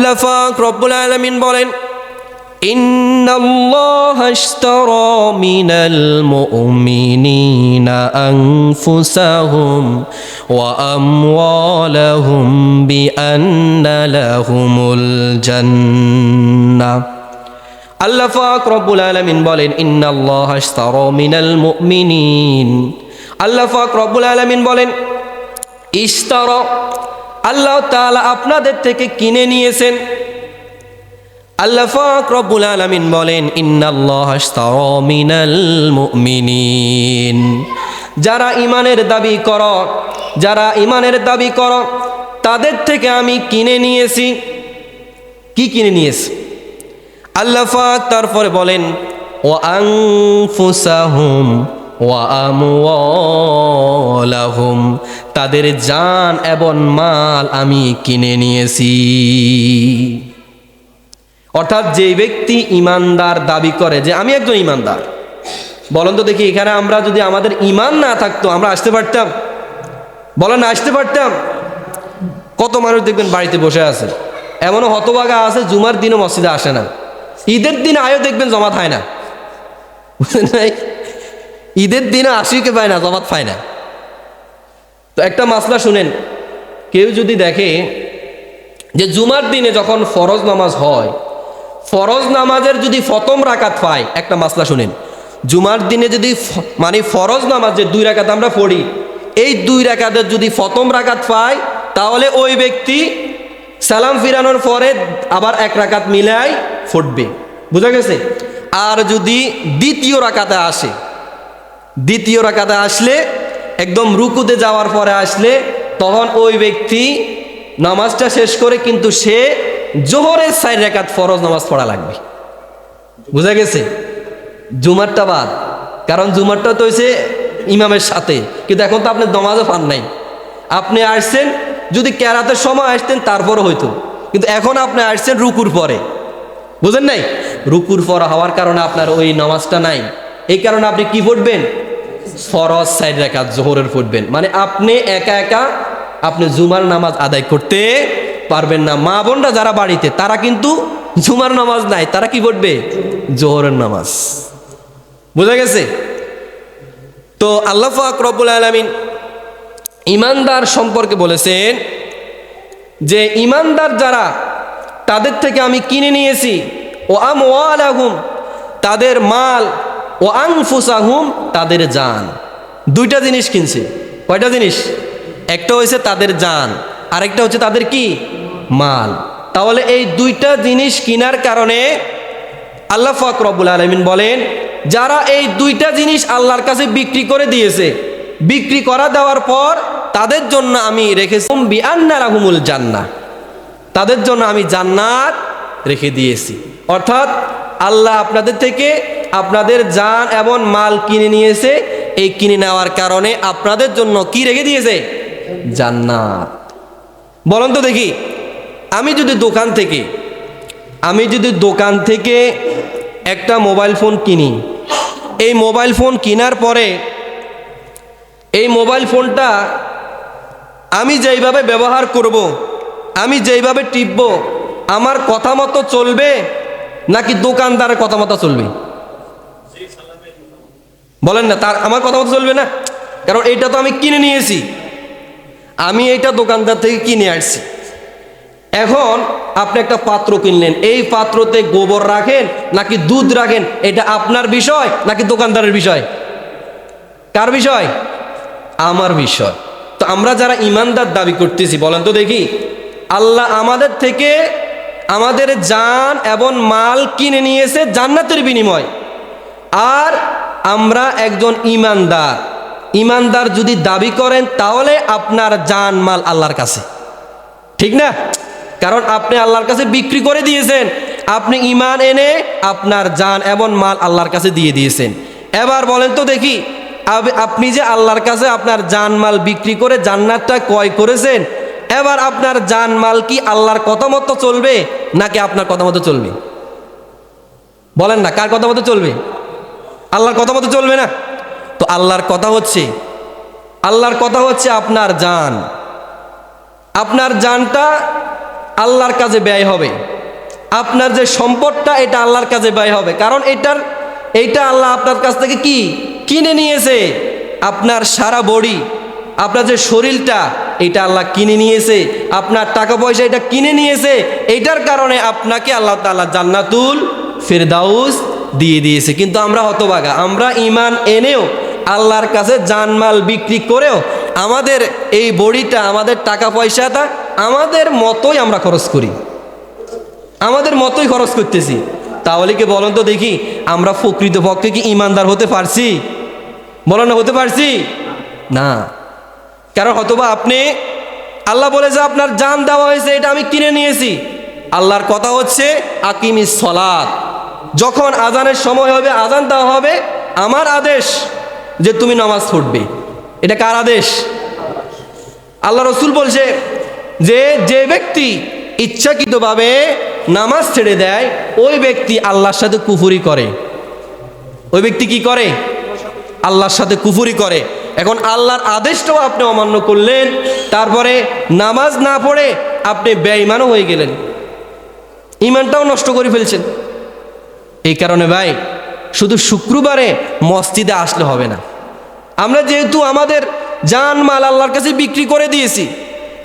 আল্লাহ পাক রব্বুল আলামিন বলেন إن الله اشترى من المؤمنين أنفسهم وأموالهم بأن لهم الجنة আল্লাহ পাক রব্বুল আলামিন বলেন ইন্নাল্লাহ আশতারা মিনাল মুমিনিন আল্লাহ পাক রব্বুল আলামিন বলেন ইশতারা আল্লাহ তাআলা আপনাদের থেকে কিনে নিয়েছেন। আল্লাহ পাক রব্বুল আলামিন বলেন মুমিনিন। যারা ইমানের দাবি কর, যারা ইমানের দাবি কর, তাদের থেকে আমি কিনে নিয়েছি। কি কিনে নিয়েছি? আল্লাহ পাক তারপরে বলেন ও আংফুসাহুম ও আমওয়ালাহুম। তাদের জান এবং মাল আমি কিনে নিয়েছি। অর্থাৎ যে ব্যক্তি ইমানদার দাবি করে যে আমি একজন ইমানদার, বলেন তো দেখি এখানে আমরা যদি আমাদের ইমান না থাকতো, আমরা আসতে পারতাম? বলেন আসতে পারতাম? কত মানুষ দেখবেন বাড়িতে বসে আছে, এমনও হতবাগা আছে জুমার দিনও মসজিদে আসে না, ঈদের দিন আয়ও দেখবেন জমাত হয় না। ঈদের দিনে আশিকে পায় না, জমাত পায় না। তো একটা মাসলা শুনেন। কেউ যদি দেখে যে জুমার দিনে যখন ফরজ নামাজ হয়, ফরজ নামাজের যদি ফতম রাকাত পায়, একটা মাসলা শুনেন। জুমার দিনে যদি মানে ফরজ নামাজ যে দুই রাকাত আমরা পড়ি, এই দুই রাকাতের যদি ফতম রাকাত পায়, তাহলে ওই ব্যক্তি সালাম ফিরানোর পরে আবার এক রাকাত মিলাই ফুটবে। বুঝা গেছে? আর যদি দ্বিতীয় রাকাতে আসে, দ্বিতীয় রাকাতে আসলে একদম রুকুতে যাওয়ার পরে আসলে তখন ওই ব্যক্তি নামাজটা শেষ করে কিন্তু সে জোহরের সাইড রেখাত ফরজ নামাজ পড়া লাগবে। বুঝা গেছে? জুমারটা বাদ। কারণ জুমারটা তো হয়েছে ইমামের সাথে। কিন্তু এখন তো আপনি নমাজও পান নাই। আপনি আসছেন, যদি ক্যারাতের সময় আসতেন তারপরও হইতো। কিন্তু এখন আপনি আসছেন রুকুর পরে। বুঝেন নাই? রুকুর পর হওয়ার কারণে আপনার ওই নামাজটা নাই। এই কারণে আপনি কি পড়বেন? ফরজ সাইড রেখা জোহরের ফুটবেন মানে আপনি একা একা আপনি জুমার নামাজ আদায় করতে পারবেন না। মা বোনরা যারা বাড়িতে, তারা কিন্তু জুমার নামাজ নাই। তারা কি পড়বে? জোহরের নামাজ। বুঝা গেছে? তো আল্লাহ পাক রব্বুল আলামিন ইমানদার সম্পর্কে বলেছেন যে ইমানদার যারা, তাদের থেকে আমি কিনে নিয়েছি। ও আম তাদের মাল ও আংফুসাহুম তাদের জান। দুইটা জিনিস কিনছে। কয়টা জিনিস? একটা হয়েছে তাদের জান, আরেকটা হচ্ছে তাদের কি? মাল। তাহলে এই দুইটা জিনিস কেনার কারণে আল্লাহ ফাক রব্বুল আলমিন বলেন, যারা এই দুইটা জিনিস আল্লাহর কাছে বিক্রি করে দিয়েছে, বিক্রি করা দেওয়ার পর তাদের জন্য আমি রেখেছি বিআন্নারাহুমুল জান্না তাদের জন্য আমি জান্নাত রেখে দিয়েছি। অর্থাৎ আল্লাহ আপনাদের থেকে আপনাদের যান এবং মাল কিনে নিয়েছে, এই কিনে নেওয়ার কারণে আপনাদের জন্য কি রেখে দিয়েছে জান্নাত বলুন তো দেখি, আমি যদি দোকান থেকে, আমি যদি দোকান থেকে একটা মোবাইল ফোন কিনি, এই মোবাইল ফোন কেনার পরে, এই মোবাইল ফোনটা আমি যেইভাবে ব্যবহার করব। আমি যেইভাবে টিপব, আমার কথা মতো চলবে, নাকি দোকানদারের কথা মতো চলবে বলেন না, তার আমার কথা মতো চলবে না? কারণ এটা তো আমি কিনে নিয়েছি। আমি এইটা দোকানদার থেকে কিনে আসছি এখন আপনি একটা পাত্র কিনলেন, এই পাত্রতে গোবর রাখেন নাকি দুধ রাখেন, এটা আপনার বিষয় নাকি দোকানদারের বিষয়? কার বিষয়? আমার বিষয়। তো আমরা যারা ইমানদার দাবি করতেছি, বলেন তো দেখি, আল্লাহ আমাদের থেকে আমাদের জান এবং মাল কিনে নিয়েছে জান্নাতের বিনিময়। আর আমরা একজন ইমানদার। ইমানদার যদি দাবি করেন, তাহলে আপনার জান মাল আল্লাহর কাছে। ঠিক না? কারণ আপনি আল্লাহর কাছে বিক্রি করে দিয়েছেন। আপনি ইমান এনে আপনার জান এবং মাল আল্লাহর কাছে দিয়ে দিয়েছেন। এবার বলেন তো দেখি আপনি যে আল্লাহর কাছে আপনার জান মাল বিক্রি করে জান্নাতটা ক্রয় করেছেন, এবার আপনার জান মাল কি আল্লাহর কথা মতো চলবে, নাকি আপনার কথা মতো চলবে? বলেন না, কার কথা মতো চলবে? আল্লাহর কথা মতো চলবে না? তো আল্লাহর কথা হচ্ছে, আল্লাহর কথা হচ্ছে আপনার জান। আপনার জানটা আল্লাহর কাজে ব্যয় হবে। আপনার যে সম্পদটা, এটা আল্লাহর কাজে ব্যয় হবে। কারণ এটার, এইটা আল্লাহ আপনার কাছ থেকে কি? কিনে নিয়েছে। আপনার সারা বডি, আপনার যে শরীরটা, এটা আল্লাহ কিনে নিয়েছে। আপনার টাকা পয়সা এটা কিনে নিয়েছে। এইটার কারণে আপনাকে আল্লাহ তাআলা জান্নাতুল ফেরদাউস দিয়ে দিয়েছে। কিন্তু আমরা হতবাগা। আমরা ইমান এনেও আল্লাহর কাছে জানমাল বিক্রি করেও আমাদের এই বড়িটা, আমাদের টাকা পয়সাটা আমাদের মতোই আমরা খরচ করি। আমাদের মতোই খরচ করতেছি। তাহলে কি বলেন তো দেখি, আমরা প্রকৃত পক্ষে কি ইমানদার হতে পারছি? বলেন না, হতে পারছি? না। কারণ হয়তোবা আপনি, আল্লাহ বলে যে আপনার জান দেওয়া হয়েছে, এটা আমি কিনে নিয়েছি। আল্লাহর কথা হচ্ছে আকিমি সলাদ যখন আজানের সময় হবে, আজান দেওয়া হবে, আমার আদেশ যে তুমি নামাজ পড়বে। এটা কার আদেশ? আল্লাহ রসুল বলছে যে যে ব্যক্তি ইচ্ছাকৃতভাবে নামাজ ছেড়ে দেয়, ওই ব্যক্তি আল্লাহর সাথে কুফুরি করে। ওই ব্যক্তি কি করে? আল্লাহর সাথে কুফুরি করে। এখন আল্লাহর আদেশটাও আপনি অমান্য করলেন, তারপরে নামাজ না পড়ে আপনি বেঈমানও হয়ে গেলেন। ইমানটাও নষ্ট করে ফেলছেন। এই কারণে ভাই, শুধু শুক্রবারে মসজিদে আসলে হবে না। আমরা যেহেতু আমাদের জানমাল আল্লাহর কাছে বিক্রি করে দিয়েছি,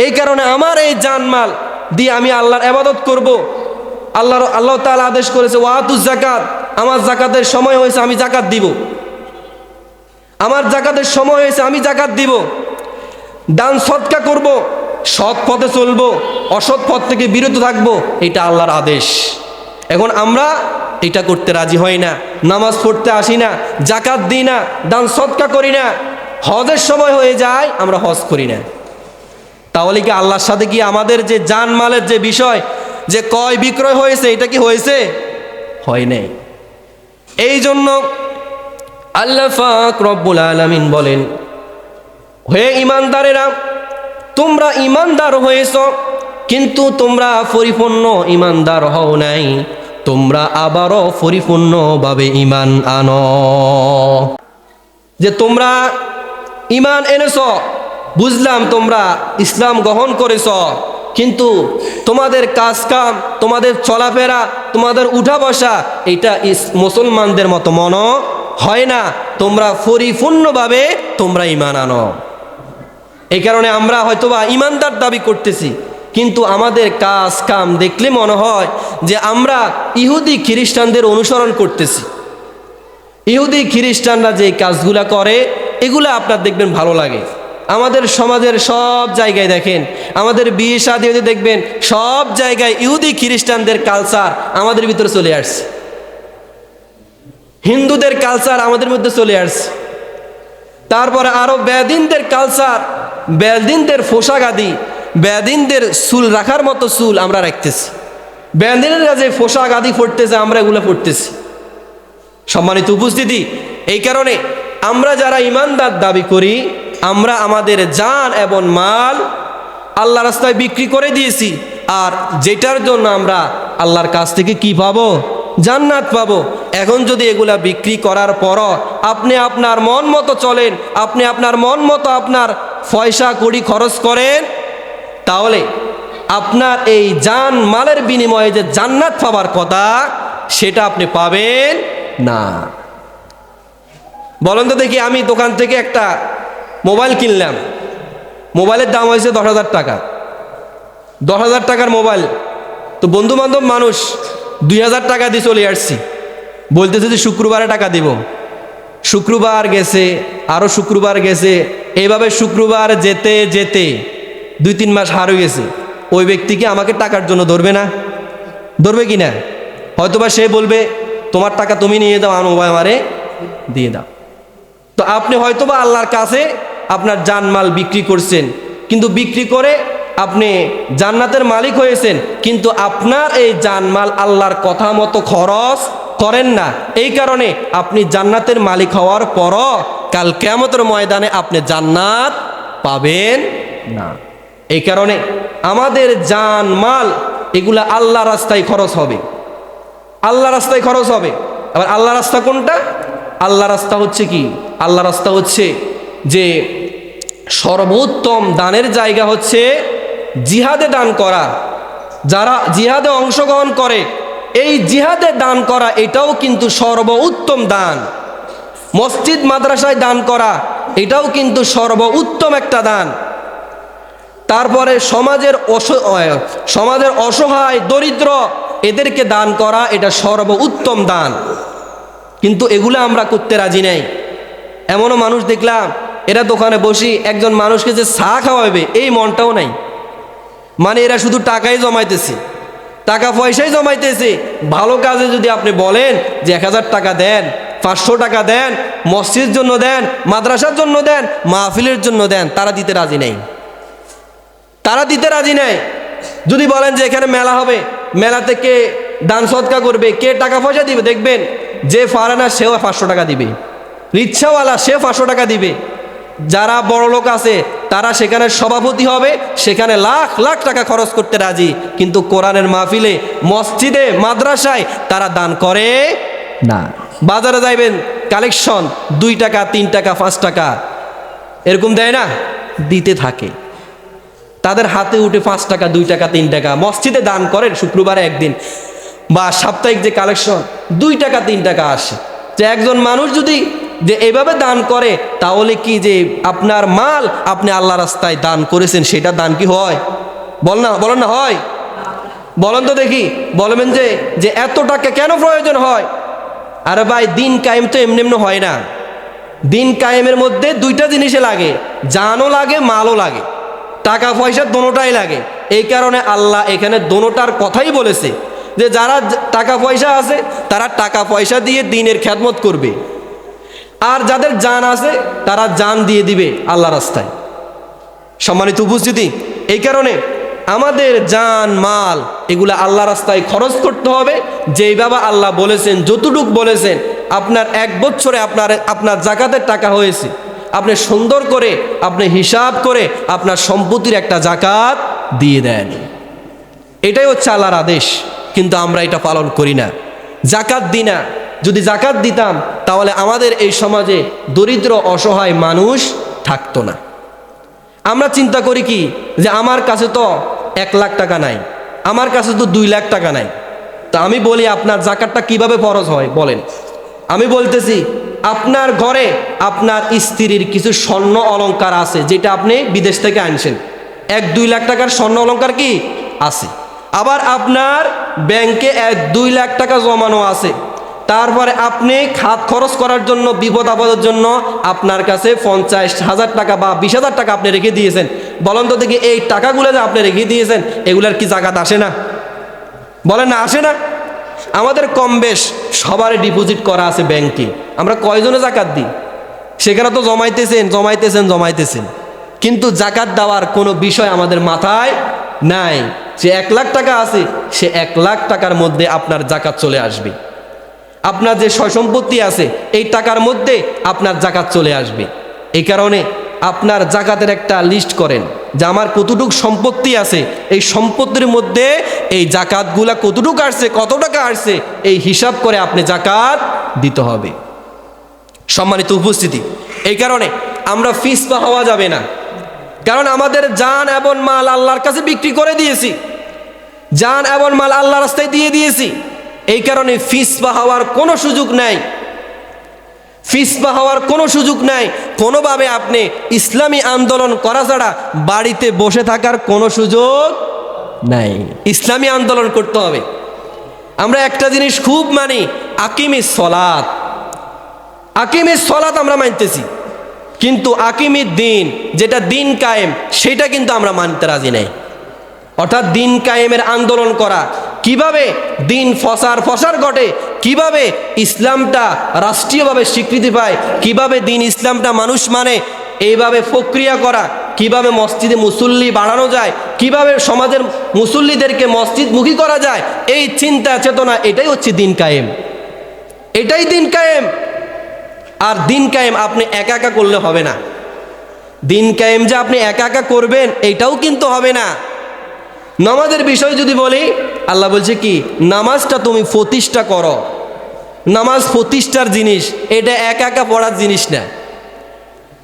এই কারণে আমার এই জানমাল দিয়ে আমি আল্লাহর আবাদত করব। আল্লাহর, আল্লাহ তাআলা আদেশ করেছে ওয়াতুজ জাকাত আমার জাকাতের সময় হয়েছে, আমি জাকাত দিব। আমার জাকাতের সময় হয়েছে, আমি জাকাত দিব। দান সৎকা করব, সৎ পথে চলবো, অসৎ পথ থেকে বিরত থাকব, এটা আল্লাহর আদেশ। এখন আমরা এটা করতে রাজি হই না, নামাজ পড়তে আসি না জাকাত দিই না, দান সৎকা করি না, হজের সময় হয়ে যায়, আমরা হজ করি না। তাহলে কি আল্লাহর সাথে কি আমাদের যে জানমালের যে বিষয়, যে কয় বিক্রয় হয়েছে, এটা কি হয়েছে? হয় নাই। এই জন্য আল্লাহ ফাক রব্বুল আলামিন বলেন, হে ইমানদারেরা তোমরা ইমানদার হয়েছ কিন্তু তোমরা পরিপূর্ণ ইমানদার হও নাই। তোমরা আবারও পরিপূর্ণভাবে ইমান আনো। যে তোমরা ইমান এনেছ, বুঝলাম তোমরা ইসলাম গ্রহণ করেছ, কিন্তু তোমাদের কাজ কাম তোমাদের চলাফেরা, তোমাদের উঠা বসা এটা মুসলমানদের মতো মনো হয় না। তোমরা পরিপূর্ণভাবে তোমরা ইমান আনো। এই কারণে আমরা হয়তোবা ইমানদার দাবি করতেছি। কিন্তু আমাদের কাজ, কাম দেখলে মনে হয় যে আমরা ইহুদি খ্রিস্টানদের অনুসরণ করতেছি। ইহুদি খ্রিস্টানরা যে কাজগুলা করে, এগুলো আপনার দেখবেন ভালো লাগে। আমাদের সমাজের সব জায়গায় দেখেন, আমাদের বিয়ে হতে দেখবেন, সব জায়গায় ইহুদি খ্রিস্টানদের কালচার আমাদের ভিতরে চলে আসছে। হিন্দুদের কালচার আমাদের মধ্যে চলে আসছে। তারপরে আরও বেদিনদের কালচার বেদিনদের পোশাক আদি বেদিনদের চুল, রাখার মতো চুল আমরা রাখতেছি। বেদিনের কাছে পোশাক আদি পড়তেছে আমরা এগুলো পড়তেছি সম্মানিত উপস্থিতি, এই কারণে আমরা যারা ইমানদার দাবি করি, আমরা আমাদের জান এবং মাল আল্লাহ রাস্তায় বিক্রি করে দিয়েছি, আর যেটার জন্য আমরা আল্লাহর কাছ থেকে কি পাবো? জান্নাত পাবো। এখন যদি এগুলা বিক্রি করার পরও আপনি আপনার মন মতো চলেন, আপনি আপনার মন মতো আপনার পয়সা, কুড়ি খরচ করেন তাহলে আপনার এই জান মালের বিনিময়ে যে জান্নাত পাবার কথা, সেটা আপনি পাবেন না। বলেন তো দেখি, আমি দোকান থেকে একটা মোবাইল কিনলাম। মোবাইলের দাম হয়েছে দশ হাজার টাকা। দশ হাজার টাকার মোবাইল। তো বন্ধু বান্ধব মানুষ দুই হাজার টাকা দিয়ে চলে আসছি। বলতেছে যে শুক্রবারে টাকা দিব। শুক্রবার গেছে আরও শুক্রবার গেছে এইভাবে শুক্রবার যেতে যেতে দুই তিন মাস হার হয়ে গেছে। ওই ব্যক্তিকে আমাকে টাকার জন্য ধরবে না? ধরবে কি না? হয়তোবা সে বলবে, তোমার টাকা তুমি নিয়ে দাও আমার মোবাইল আমারে দিয়ে দাও। তো আপনি হয়তোবা আল্লাহর কাছে আপনার জানমাল বিক্রি করছেন, কিন্তু বিক্রি করে আপনি জান্নাতের মালিক হয়েছেন, কিন্তু আপনার এই জানমাল আল্লাহর কথা মতো খরচ করেন না। এই কারণে আপনি জান্নাতের মালিক হওয়ার পরও কাল কেমতের ময়দানে আপনি জান্নাত পাবেন না। এই কারণে আমাদের যান মাল, এগুলা আল্লাহ রাস্তায় খরচ হবে। আল্লাহ রাস্তায় খরচ হবে। আবার আল্লাহ রাস্তা কোনটা? আল্লাহ রাস্তা হচ্ছে কি? আল্লাহ রাস্তা হচ্ছে যে সর্বোত্তম দানের জায়গা হচ্ছে জিহাদে দান করা। যারা জিহাদে অংশগ্রহণ করে, এই জিহাদে দান করা, এটাও কিন্তু সর্ব উত্তম দান। মসজিদ, মাদ্রাসায় দান করা, এটাও কিন্তু সর্ব উত্তম একটা দান। তারপরে সমাজের অস- সমাজের অসহায়, দরিদ্র, এদেরকে দান করা এটা সর্ব উত্তম দান। কিন্তু এগুলো আমরা করতে রাজি নাই। এমনও মানুষ দেখলাম, এরা দোকানে বসি একজন মানুষকে যে চা খাওয়াবে, এই মনটাও নাই। মানে এরা শুধু টাকাই জমাইতেছে। টাকা পয়সাই জমাইতেছে। ভালো কাজে যদি আপনি বলেন যে এক হাজার টাকা দেন, পাঁচশো টাকা দেন, মসজিদের জন্য দেন, মাদ্রাসার জন্য দেন, মাহফিলের জন্য দেন, তারা দিতে রাজি নেই। তারা দিতে রাজি নেয় যদি বলেন যে এখানে মেলা হবে মেলা থেকে দান সৎকা করবে, কে টাকা পয়সা দিবে, দেখবেন যে পারে না সেও পাঁচশো টাকা দিবে। রিক্সাওয়ালা সে পাঁচশো টাকা দিবে। যারা বড় লোক আছে, তারা সেখানে সভাপতি হবে, সেখানে লাখ লাখ টাকা খরচ করতে রাজি। কিন্তু কোরআনের মাহফিলে, মসজিদে, মাদ্রাসায় তারা দান করে না। বাজারে যাইবেন, কালেকশন, দুই টাকা, তিন টাকা, পাঁচ টাকা। এরকম দেয় না? দিতে থাকে। তাদের হাতে উঠে পাঁচ টাকা, দুই টাকা, তিন টাকা। মসজিদে দান করেন শুক্রবারে একদিন। বা সাপ্তাহিক যে কালেকশন দুই টাকা, তিন টাকা আসে। যে একজন মানুষ যদি যে এভাবে দান করে, তাহলে কি যে আপনার মাল আপনি আল্লাহ রাস্তায় দান করেছেন, সেটা দান কি হয়? বল না, বলেন না, হয়। বলেন তো দেখি, বলবেন যে যে এত টাকা কেন প্রয়োজন হয়? আরে ভাই, দিন কায়েম তো এমনি এমনি হয় না। দিন কায়েমের মধ্যে দুইটা জিনিসে লাগে, জানও লাগে, মালও লাগে। টাকা পয়সা দোনোটাই লাগে। এই কারণে আল্লাহ এখানে দোনোটার কথাই বলেছে যে যারা টাকা পয়সা আছে, তারা টাকা পয়সা দিয়ে দিনের খ্যাতমত করবে। আর যাদের জান আছে, তারা জান দিয়ে দিবে আল্লাহ রাস্তায়। সম্মানিত উপস্থিতি, এই কারণে আমাদের জান, মাল, এগুলো আল্লাহ রাস্তায় খরচ করতে হবে। যেই বাবা আল্লাহ বলেছেন, যতটুক বলেছেন, আপনার এক বছরে আপনার আপনার জাকাতের টাকা হয়েছে। আপনি সুন্দর করে, আপনি হিসাব করে আপনার সম্পত্তির একটা জাকাত দিয়ে দেন। এটাই হচ্ছে আল্লাহর আদেশ, কিন্তু আমরা এটা পালন করি না। জাকাত দিই না। যদি জাকাত দিতাম, তাহলে আমাদের এই সমাজে দরিদ্র, অসহায় মানুষ থাকতো না। আমরা চিন্তা করি কি, যে আমার কাছে তো এক লাখ টাকা নাই, আমার কাছে তো দুই লাখ টাকা নাই। তা আমি বলি, আপনার জাকাতটা কীভাবে ফরজ হয় বলেন? আমি বলতেছি, আপনার ঘরে আপনার স্ত্রীর কিছু স্বর্ণ অলংকার আছে, যেটা আপনি বিদেশ থেকে আনছেন। এক দুই লাখ টাকার স্বর্ণ অলংকার কি? আছে। আবার আপনার ব্যাংকে এক দুই লাখ টাকা জমানো আছে। তারপরে আপনি খাত খরচ করার জন্য, বিপদ আপদের জন্য আপনার কাছে পঞ্চাশ হাজার টাকা বা বিশ হাজার টাকা আপনি রেখে দিয়েছেন। বলেন তো দেখি, এই টাকাগুলো যে আপনি রেখে দিয়েছেন, এগুলার কি জাকাত আসে না? বলেন না, আসে না? আমাদের কম বেশ সবারই ডিপোজিট করা আছে ব্যাংকে আমরা কয়জনে জাকাত দিই? সেখানে তো জমাইতেছেন জমাইতেছেন জমাইতেছেন। কিন্তু জাকাত দেওয়ার কোনো বিষয় আমাদের মাথায় নাই। যে এক লাখ টাকা আছে, সে এক লাখ টাকার মধ্যে আপনার জাকাত চলে আসবে। আপনার যে সয় সম্পত্তি আছে, এই টাকার মধ্যে আপনার জাকাত চলে আসবে। এই কারণে আপনার জাকাতের একটা লিস্ট করেন যে আমার কতটুক সম্পত্তি আছে, এই সম্পত্তির মধ্যে এই জাকাতগুলা কতটুক আসছে, কত টাকা আসছে, এই হিসাব করে আপনি জাকাত দিতে হবে। সম্মানিত উপস্থিতি। এই কারণে আমরা ফিস পা হওয়া যাবে না। কারণ আমাদের জান এবং মাল আল্লাহর কাছে বিক্রি করে দিয়েছি। জান এবং মাল আল্লাহ রাস্তায় দিয়ে দিয়েছি। এই কারণে ফিসপা হওয়ার কোনো সুযোগ নাই। ফিসপা হওয়ার কোনো সুযোগ নাই। কোনোভাবে আপনি ইসলামী আন্দোলন করা ছাড়া বাড়িতে বসে থাকার কোনো সুযোগ নাই। ইসলামী আন্দোলন করতে হবে। আমরা একটা জিনিস খুব মানি আকিমি সলাত। আকিমি সলাত আমরা মানতেছি। কিন্তু আকিমি দিন, যেটা দিন কায়েম, সেটা কিন্তু আমরা মানতে রাজি নাই। অর্থাৎ দিন কায়েমের আন্দোলন করা, কীভাবে দিন ফসার ফসার ঘটে, কীভাবে ইসলামটা রাষ্ট্রীয়ভাবে স্বীকৃতি পায়, কীভাবে দিন ইসলামটা মানুষ মানে এইভাবে প্রক্রিয়া করা, কীভাবে মসজিদে মুসল্লি বাড়ানো যায়, কীভাবে সমাজের মুসল্লিদেরকে মসজিদমুখী করা যায়, এই চিন্তা, চেতনা, এটাই হচ্ছে দিন কায়েম। এটাই দিন কায়েম। আর দিন কায়েম আপনি একা একা করলে হবে না। দিন কায়েম যে আপনি একা একা করবেন, এটাও কিন্তু হবে না। নামাজের বিষয় যদি বলি, আল্লাহ বলছে কি, নামাজটা তুমি প্রতিষ্ঠা করো। নামাজ প্রতিষ্ঠার জিনিস, এটা একা একা পড়ার জিনিস না।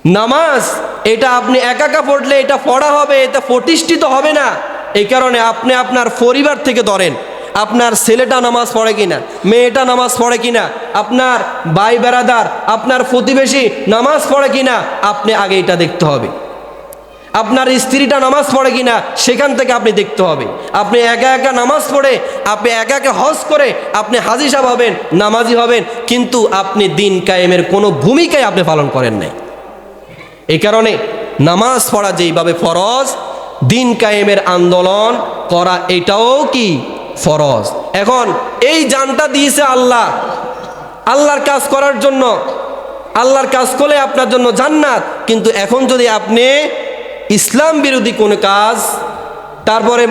নামাজ, এটা আপনি একা একা পড়লে এটা পড়া হবে, এটা প্রতিষ্ঠিত হবে না। এই কারণে আপনি আপনার পরিবার থেকে ধরেন। আপনার ছেলেটা নামাজ পড়ে কিনা? মেয়েটা নামাজ পড়ে কিনা? আপনার ভাই বেড়াদার আপনার প্রতিবেশী নামাজ পড়ে কিনা? আপনি আগে এটা দেখতে হবে। আপনার স্ত্রীটা নামাজ পড়ে কিনা? সেখান থেকে আপনি দেখতে হবে। আপনি একা একা নামাজ পড়ে, আপনি একা একা হজ করে আপনি হাজি সাহেব হবেন, নামাজি হবেন, কিন্তু আপনি দিন কায়েমের কোনো ভূমিকাই আপনি পালন করেন নাই। এই কারণে নামাজ পড়া যেইভাবে ফরজ, দিন কায়েমের আন্দোলন করা এটাও কি ফরজ। এখন এই জানটা দিয়েছে আল্লাহ। আল্লাহর কাজ করার জন্য। আল্লাহর কাজ করলে আপনার জন্য জান্নাত। কিন্তু এখন যদি আপনি ইসলাম বিরোধী কোনো কাজ, তারপরে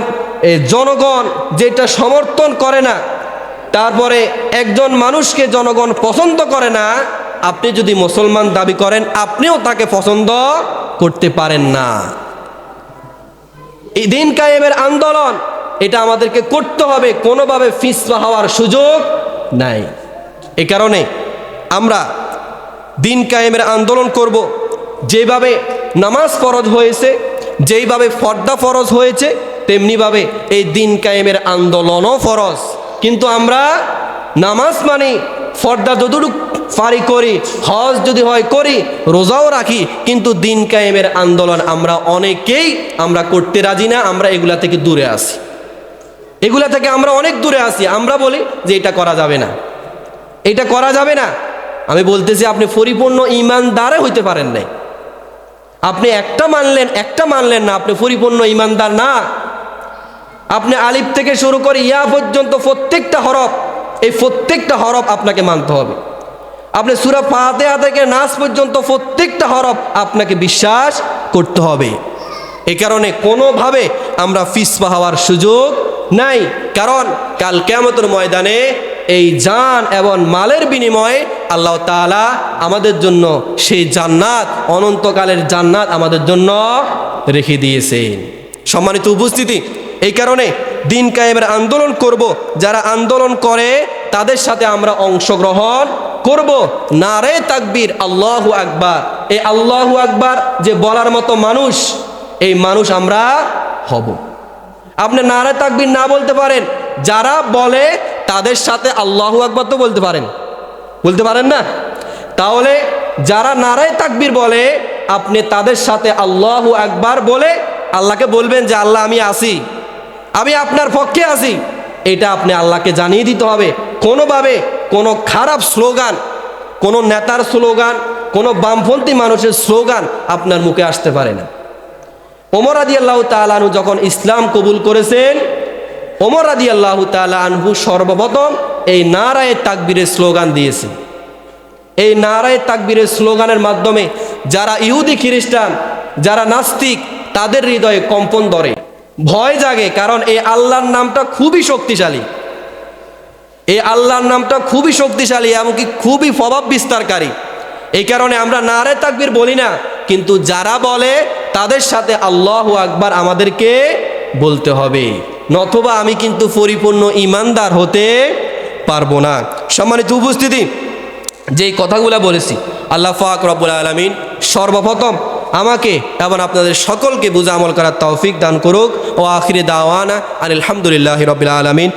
জনগণ যেটা সমর্থন করে না, তারপরে একজন মানুষকে জনগণ পছন্দ করে না, আপনি যদি মুসলমান দাবি করেন, আপনিও তাকে পছন্দ করতে পারেন না। এই দিন কায়েমের আন্দোলন এটা আমাদেরকে করতে হবে, কোনোভাবে ফিসপা হওয়ার সুযোগ নাই। এ কারণে আমরা দিন কায়েমের আন্দোলন করব। যেভাবে নামাজ ফরজ হয়েছে, যেইভাবে ফর্দা ফরজ হয়েছে, তেমনিভাবে এই দিন কায়েমের আন্দোলনও ফরজ। কিন্তু আমরা নামাজ মানে ফর্দা যতটুক ফারি করি, হজ যদি হয় করি, রোজাও রাখি, কিন্তু দিন কায়েমের আন্দোলন আমরা অনেকেই আমরা করতে রাজি না, আমরা এগুলা থেকে দূরে আসি এগুলা থেকে আমরা অনেক দূরে আসি আমরা বলি যে এটা করা যাবে না। এটা করা যাবে না। আমি বলতেছি আপনি পরিপূর্ণ ইমানদারে হইতে পারেন নাই। আপনি একটা মানলেন একটা মানলেন না, আপনি পরিপূর্ণ ইমানদার না। আপনি আলিফ থেকে শুরু করে ইয়া পর্যন্ত প্রত্যেকটা হরফ, এই প্রত্যেকটা হরফ আপনাকে মানতে হবে। আপনি সুরা ফাতেহা থেকে নাচ পর্যন্ত প্রত্যেকটা হরফ আপনাকে বিশ্বাস করতে হবে। এ কারণে কোনোভাবে আমরা ফিসপা হওয়ার সুযোগ নাই। কারণ কাল কেমতের ময়দানে এই জান এবং মালের বিনিময়ে আল্লাহ তাআলা আমাদের জন্য সেই জান্নাত, অনন্তকালের জান্নাত আমাদের জন্য রেখে দিয়েছেন। সম্মানিত উপস্থিতি, এই কারণে দিন কায়েমের আন্দোলন করব। যারা আন্দোলন করে, তাদের সাথে আমরা অংশগ্রহণ করব। নারে তাকবীর, আল্লাহু আকবার। এই আল্লাহু আকবার যে বলার মতো মানুষ, এই মানুষ আমরা হব। আপনি নারে তাকবির না বলতে পারেন। যারা বলে, তাদের সাথে আল্লাহু আকবার তো বলতে পারেন। বলতে পারেন না? তাহলে যারা নারায় তাকবীর বলে, আপনি তাদের সাথে আল্লাহু আকবার বলে আল্লাহকে বলবেন যে, আল্লাহ, আমি আসি। আমি আপনার পক্ষে আসি। এটা আপনি আল্লাহকে জানিয়ে দিতে হবে। কোনোভাবে কোনো খারাপ স্লোগান, কোনো নেতার স্লোগান, কোনো বামপন্থী মানুষের স্লোগান আপনার মুখে আসতে পারে না। ওমর আদি আল্লাহ তালানহু যখন ইসলাম কবুল করেছেন, ওমর আদি আল্লাহ তালানহু সর্বপ্রথম এই নারায় তাকবীরের স্লোগান দিয়েছেন এই নারায় তাকবীরের স্লোগানের মাধ্যমে যারা ইহুদি খ্রিস্টান, যারা নাস্তিক, তাদের হৃদয়ে কম্পন ধরে। ভয় জাগে, কারণ এই আল্লাহর নামটা খুবই শক্তিশালী। এই আল্লাহর নামটা খুবই শক্তিশালী এমনকি খুবই প্রভাব বিস্তারকারী। এই কারণে আমরা নারে তাকবীর বলি না, কিন্তু যারা বলে তাদের সাথে আল্লাহ আকবার আমাদেরকে বলতে হবে। নথবা আমি কিন্তু পরিপূর্ণ ইমানদার হতে পারব না। সম্মানিত উপস্থিতি, যেই কথাগুলো বলেছি, আল্লাহ ফাক রব্বুল আলমিন সর্বপ্রথম আমাকে এবং আপনাদের সকলকে বুঝা আমল করার তৌফিক দান করুক। ও আখিরে দাওয়ানা আলহামদুলিল্লাহ রবিল আলমিন।